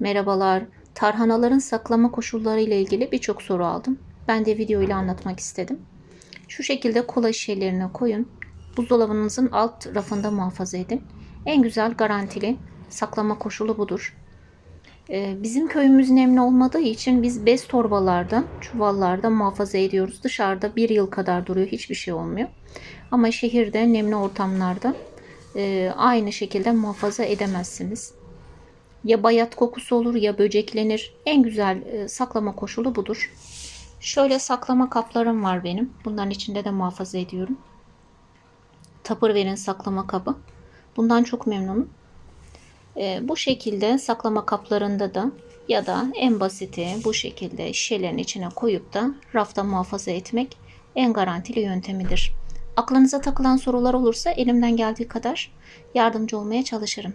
Merhabalar. Tarhanaların saklama koşulları ile ilgili birçok soru aldım. Ben de video ile anlatmak istedim. Şu şekilde kola şişelerine koyun. Buzdolabınızın alt rafında muhafaza edin. En güzel garantili saklama koşulu budur. Ee, Bizim köyümüz nemli olmadığı için biz bez torbalarda, çuvallarda muhafaza ediyoruz. Dışarıda bir yıl kadar duruyor, hiçbir şey olmuyor. Ama şehirde nemli ortamlarda e, aynı şekilde muhafaza edemezsiniz. Ya bayat kokusu olur ya böceklenir. En güzel e, saklama koşulu budur. Şöyle saklama kaplarım var benim. Bunların içinde de muhafaza ediyorum. Tupperware'in saklama kabı. Bundan çok memnunum. E, bu şekilde saklama kaplarında da ya da en basiti bu şekilde şişelerin içine koyup da rafta muhafaza etmek en garantili yöntemidir. Aklınıza takılan sorular olursa elimden geldiği kadar yardımcı olmaya çalışırım.